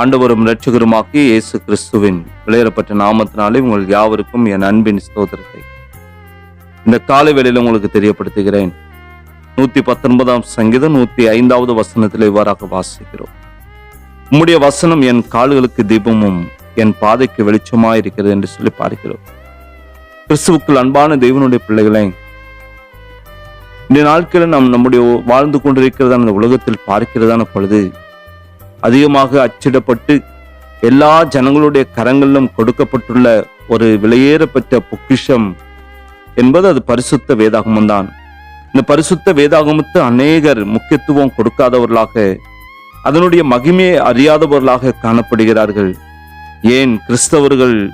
ஆண்டவரும் இரட்சகருமாக்கி இயேசு கிறிஸ்துவின் விளையாடப்பட்ட நாமத்தினாலே உங்கள் யாவருக்கும் என் அன்பின் ஸ்தோத்திரத்தை. இந்த காலை வேளையில் உங்களுக்கு தெரியப்படுத்துகிறேன். நூத்தி பத்தொன்பதாம் சங்கீதம் நூத்தி ஐந்தாவது வசனத்தில் இவ்வாறாக வாசிக்கிறோம். உம்முடைய வசனம் என் கால்களுக்கு தீபமும் என் பாதைக்கு வெளிச்சமா இருக்கிறது என்று சொல்லி பார்க்கிறோம் கிறிஸ்துவுக்குள் அன்பான தெய்வனுடைய பிள்ளைகளை இந்த நாட்களில் நாம் நம்முடைய வாழ்ந்து கொண்டிருக்கிறதான இந்த உலகத்தில் பார்க்கிறதான பொழுது அதிகமாக அச்சிடப்பட்டு எல்லா ஜனங்களுடைய கரங்களிலும் கொடுக்கப்பட்டுள்ள ஒரு விலையேறப்பட்ட பொக்கிஷம் என்பது அது பரிசுத்த வேதாகமம் தான். இந்த பரிசுத்த வேதாகமத்து அநேகர் முக்கியத்துவம் கொடுக்காதவர்களாக அதனுடைய மகிமையை அறியாதவர்களாக காணப்படுகிறார்கள். ஏன்? கிறிஸ்தவர்கள்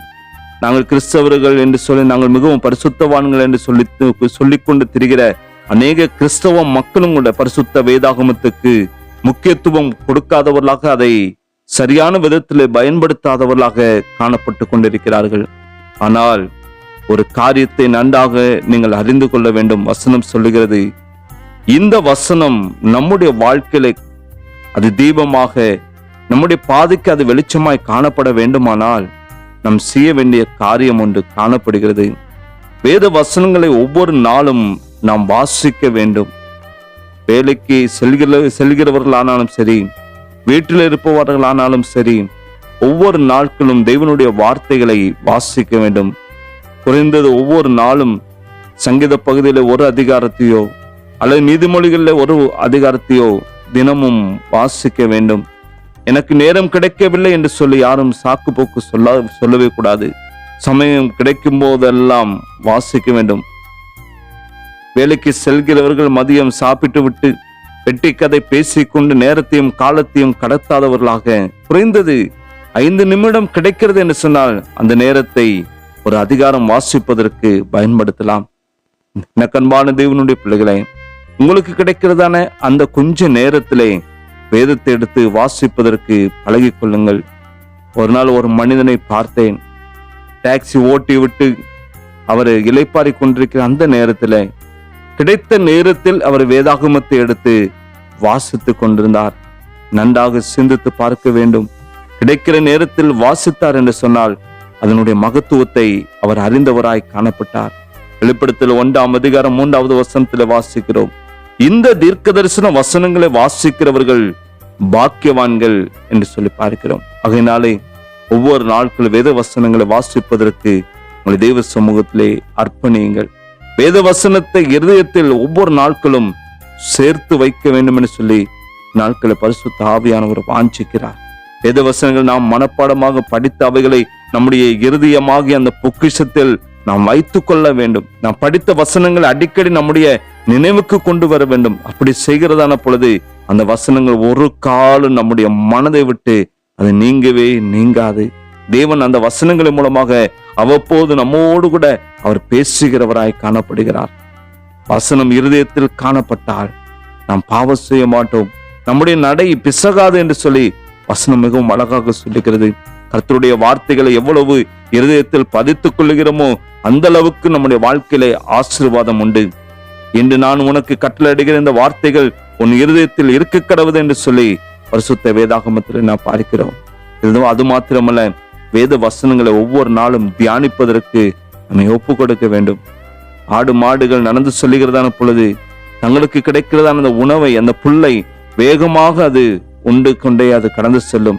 நாங்கள் கிறிஸ்தவர்கள் என்று சொல்லி நாங்கள் மிகவும் பரிசுத்தவான்கள் என்று சொல்லி சொல்லிக்கொண்டு திரிகிற அநேக கிறிஸ்தவ மக்களும் கூட பரிசுத்த வேதாகமத்துக்கு முக்கியத்துவம் கொடுக்காதவர்களாக அதை சரியான விதத்தில் பயன்படுத்தாதவர்களாக காணப்பட்டு கொண்டிருக்கிறார்கள். ஆனால் ஒரு காரியத்தை நன்றாக நீங்கள் அறிந்து கொள்ள வேண்டும். வசனம் சொல்லுகிறது இந்த வசனம் நம்முடைய வாழ்க்கையில அது தீபமாக நம்முடைய பாதைக்கு அது வெளிச்சமாய் காணப்பட வேண்டுமானால் நாம் செய்ய வேண்டிய காரியம் ஒன்று காணப்படுகிறது. வேத வசனங்களை ஒவ்வொரு நாளும் நாம் வாசிக்க வேண்டும். வேலைக்கு செல்கிற செல்கிறவர்களானாலும் சரி வீட்டில் இருப்பவர்களானாலும் சரி ஒவ்வொரு நாட்களும் தேவனுடைய வார்த்தைகளை வாசிக்க வேண்டும். குறைந்தது ஒவ்வொரு நாளும் சங்கீத பகுதியில ஒரு அதிகாரத்தையோ அல்லது நீதிமொழிகளில் ஒரு அதிகாரத்தையோ தினமும் வாசிக்க வேண்டும். எனக்கு நேரம் கிடைக்கவில்லை என்று சொல்லி யாரும் சாக்கு போக்கு சொல்ல சொல்லவே கூடாது. சமயம் கிடைக்கும் போதெல்லாம் வாசிக்க வேண்டும். வேலைக்கு செல்கிறவர்கள் மதியம் சாப்பிட்டு விட்டு வெட்டி கதை பேசிக்கொண்டு நேரத்தையும் காலத்தையும் கடத்தாதவர்களாக குறைந்தது ஐந்து நிமிடம் கிடைக்கிறது என்று சொன்னால் அந்த நேரத்தை ஒரு அதிகாரம் வாசிப்பதற்கு பயன்படுத்தலாம். எனக்கு தேவனுடைய பிள்ளைகளை உங்களுக்கு கிடைக்கிறதான அந்த கொஞ்ச நேரத்திலே வேதத்தை எடுத்து வாசிப்பதற்கு பழகிக்கொள்ளுங்கள். ஒரு நாள் ஒரு மனிதனை பார்த்தேன். டாக்ஸி ஓட்டி விட்டு அவர் இலைப்பாரி கொண்டிருக்கிற அந்த நேரத்தில் கிடைத்த நேரத்தில் அவர் வேதாகமத்தை எடுத்து வாசித்துக் கொண்டிருந்தார். நன்றாக சிந்தித்து பார்க்க வேண்டும். கிடைக்கிற நேரத்தில் வாசித்தார் என்று சொன்னால் அதனுடைய மகத்துவத்தை அவர் அறிந்தவராய் காணப்பட்டார். வெளிப்படுத்தல் ஒன்றாம் அதிகாரம் மூன்றாவது வசனத்தில் வாசிக்கிறோம். இந்த தீர்க்க தரிசன வசனங்களை வாசிக்கிறவர்கள் பாக்கியவான்கள் என்று சொல்லி பார்க்கிறோம். அதனாலே ஒவ்வொரு நாட்கள் வேத வசனங்களை வாசிப்பதற்கு உங்களை தெய்வ சமூகத்திலே அர்ப்பணியுங்கள். வேத வசனத்தை இருதயத்தில் ஒவ்வொரு நாட்களும் சேர்த்து வைக்க வேண்டும் என்று சொல்லி நாட்களை பரிசு தாவியானவர் வாஞ்சிக்கிறார். வேத வசனங்கள் நாம் மனப்பாடமாக படித்த அவைகளை நம்முடைய இருதயமாகிய அந்த பொக்கிஷத்தில் நாம் வைத்துக் கொள்ள வேண்டும். நாம் படித்த வசனங்கள் அடிக்கடி நம்முடைய நினைவுக்கு கொண்டு வர வேண்டும். அப்படி செய்கிறதான பொழுது அந்த வசனங்கள் ஒரு காலம் நம்முடைய மனதை விட்டு அது நீங்கவே நீங்காது. தேவன் அந்த வசனங்களின் மூலமாக அவ்வப்போது நம்மோடு கூட அவர் பேசுகிறவராய் காணப்படுகிறார். வசனம் இருதயத்தில் காணப்பட்டால் நாம் பாவம் செய்ய மாட்டோம். நம்முடைய நடை பிசகாது என்று சொல்லி வசனம் மிகவும் அழகாக சொல்லுகிறது. கர்த்தருடைய வார்த்தைகளை எவ்வளவு இருதயத்தில் பதித்துக் கொள்ளுகிறோமோ அந்த அளவுக்கு நம்முடைய வாழ்க்கையிலே ஆசீர்வாதம் உண்டு. இன்று நான் உனக்கு கட்டளையிடுகிற இந்த வார்த்தைகள் உன் இருதயத்தில் இருக்க கடவுது என்று சொல்லி பரிசுத்த வேதாகமத்தில் நான் பார்க்கிறோம். இதுவும் அது மாத்திரமல்ல வேத வசனங்களை ஒவ்வொரு நாளும் தியானிப்பதற்கு நம்மை ஒப்பு கொடுக்க வேண்டும். ஆடு மாடுகள் நடந்து சொல்லுகிறதான பொழுது தங்களுக்கு கிடைக்கிறதான அந்த உணவை அந்த புல்லை வேகமாக அது உண்டு கொண்டே அது கடந்து செல்லும்.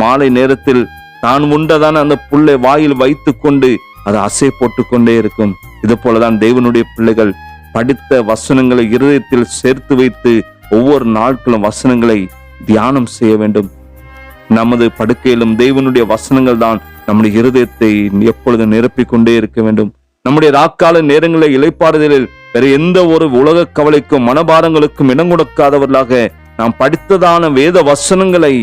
மாலை நேரத்தில் தான் உண்டதான அந்த புல்லை வாயில் வைத்து கொண்டு அது அசை போட்டு கொண்டே இருக்கும். இது போலதான் தேவனுடைய பிள்ளைகள் படித்த வசனங்களை இருதயத்தில் சேர்த்து வைத்து ஒவ்வொரு நாட்களும் வசனங்களை தியானம் செய்ய வேண்டும். நமது படுக்கையிலும் தேவனுடைய வசனங்கள் தான் நம்முடைய இருதயத்தை எப்பொழுது நிரப்பிக் கொண்டே இருக்க வேண்டும். நம்முடைய ராக்கால நேரங்களில் இலைப்பாறுதலில் வேற எந்த ஒரு உலக கவலைக்கும் மனபாரங்களுக்கும் இடம் கொடுக்காதவர்களாக நாம் படித்ததான வேத வசனங்களை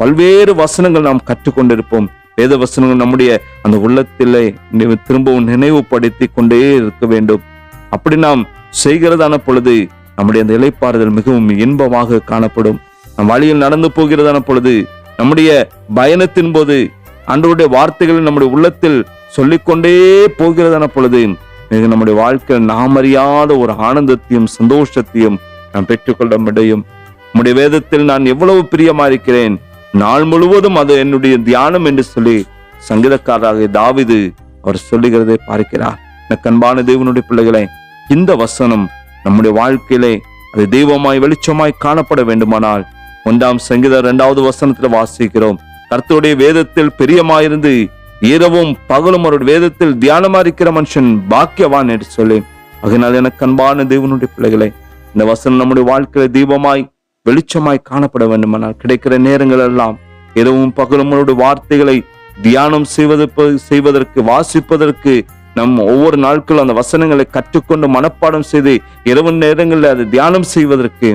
பல்வேறு வசனங்கள் நாம் கற்றுக்கொண்டிருப்போம். வேத வசனங்கள் நம்முடைய அந்த உள்ளத்திலே திரும்பவும் நினைவுபடுத்தி கொண்டே இருக்க வேண்டும். அப்படி நாம் செய்கிறதான பொழுது நம்முடைய அந்த இலைப்பாறுதல் மிகவும் இன்பமாக காணப்படும். நம் வழியில் நடந்து போகிறதான பொழுது நம்முடைய பயணத்தின் போது அன்றோடைய வார்த்தைகளை நம்முடைய உள்ளத்தில் சொல்லிக்கொண்டே போகிறதான பொழுது மிக நம்முடைய வாழ்க்கையில் நாம் அறியாத ஒரு ஆனந்தத்தையும் சந்தோஷத்தையும் நாம் பெற்றுக்கொள்ள முடியும் நம்முடைய வேதத்தில் நான் எவ்வளவு பிரியமா இருக்கிறேன். நாள் முழுவதும் அது என்னுடைய தியானம் என்று சொல்லி சங்கீதக்காரராக தாவிது அவர் சொல்லுகிறதை பார்க்கிறார். கண்பான தேவனுடைய பிள்ளைகளே இந்த வசனம் நம்முடைய வாழ்க்கையிலே அது தெய்வமாய் வெளிச்சமாய் காணப்பட வேண்டுமானால் ஒன்றாம் சங்கீத இரண்டாவது வசனத்துல வாசிக்கிறோம். கர்த்தருடைய வேதத்தில் பிரியமாயிருந்து இரவும் பகலும் அவருடைய வேதத்தில் தியானமா இருக்கிற மனுஷன் பாக்கியவான் என்று சொல்லி. அதனால் எனக்கு அன்பான தேவனுடைய பிள்ளைகளை இந்த வசனம் நம்முடைய வாழ்க்கையில தீபமாய் வெளிச்சமாய் காணப்பட வேண்டுமானால் கிடைக்கிற நேரங்கள் எல்லாம் இரவும் பகலும் அவருடைய வார்த்தைகளை தியானம் செய்வது செய்வதற்கு வாசிப்பதற்கு நம் ஒவ்வொரு நாட்களும் அந்த வசனங்களை கற்றுக்கொண்டு மனப்பாடம் செய்து இரவு நேரங்களில் அதை தியானம் செய்வதற்கு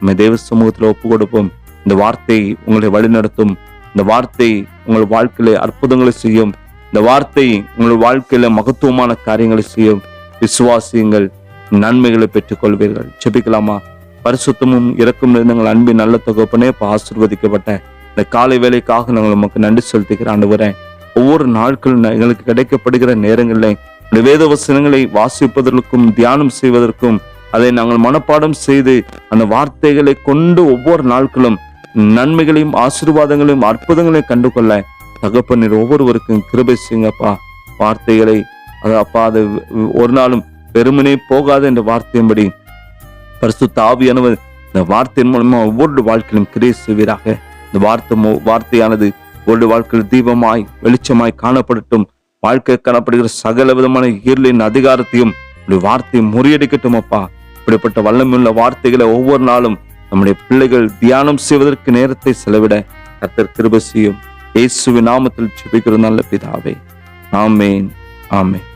நம்ம தேவ சமூகத்தில் ஒப்பு கொடுப்போம் இந்த வார்த்தை உங்களை வழிநடத்தும். இந்த வார்த்தை உங்கள் வாழ்க்கையில அற்புதங்களை செய்யும். இந்த வார்த்தை உங்கள் வாழ்க்கையில மகத்துவமான காரியங்களை செய்யும். விசுவாசியுங்கள் நன்மைகளை பெற்றுக் கொள்வீர்கள் செபிக்கலாமா பரிசுத்தமும் இறக்கும் இருந்தங்கள் அன்பின் நல்ல தொகுப்பனே இப்போ ஆசிர்வதிக்கப்பட்ட இந்த காலை வேலைக்காக நாங்கள் உமக்கு நன்றி செலுத்துகிற ஆண்டவரேன் ஒவ்வொரு நாட்களும் எங்களுக்கு கிடைக்கப்படுகிற நேரங்களில் இந்த வேத வசனங்களை வாசிப்பதற்கும் தியானம் செய்வதற்கும் அதை நாங்கள் மனப்பாடம் செய்து அந்த வார்த்தைகளை கொண்டு ஒவ்வொரு நாட்களும் நன்மைகளையும் ஆசீர்வாதங்களையும் அற்புதங்களையும் கண்டு கொள்ள தகப்பனீர் ஒவ்வொருவருக்கும் கிருபை செய்யுங்கப்பா. வார்த்தைகளை அது அப்பா அது ஒரு நாளும் பெருமனே போகாது என்ற வார்த்தையின்படி பரிசுத்த ஆவியானவர் இந்த வார்த்தையின் மூலமா ஒவ்வொரு வாழ்க்கையிலும் கிரியை செய்வீராக. இந்த வார்த்தை வார்த்தையானது ஒவ்வொரு வாழ்க்கையில் தீபமாய் வெளிச்சமாய் காணப்படட்டும். வாழ்க்கை காணப்படுகிற சகல விதமான இயர்லின் அதிகாரத்தையும் வார்த்தையை முறியடிக்கட்டும் அப்பா இப்படிப்பட்ட வல்லமையுள்ள வார்த்தைகளை ஒவ்வொரு நாளும் நம்முடைய பிள்ளைகள் தியானம் செய்வதற்கு நேரத்தை செலவிட கர்த்தர் கிருபை செய்யும். இயேசுவின் நாமத்தில் ஜெபிக்கிற நல்ல பிதாவே. ஆமேன். ஆமேன்.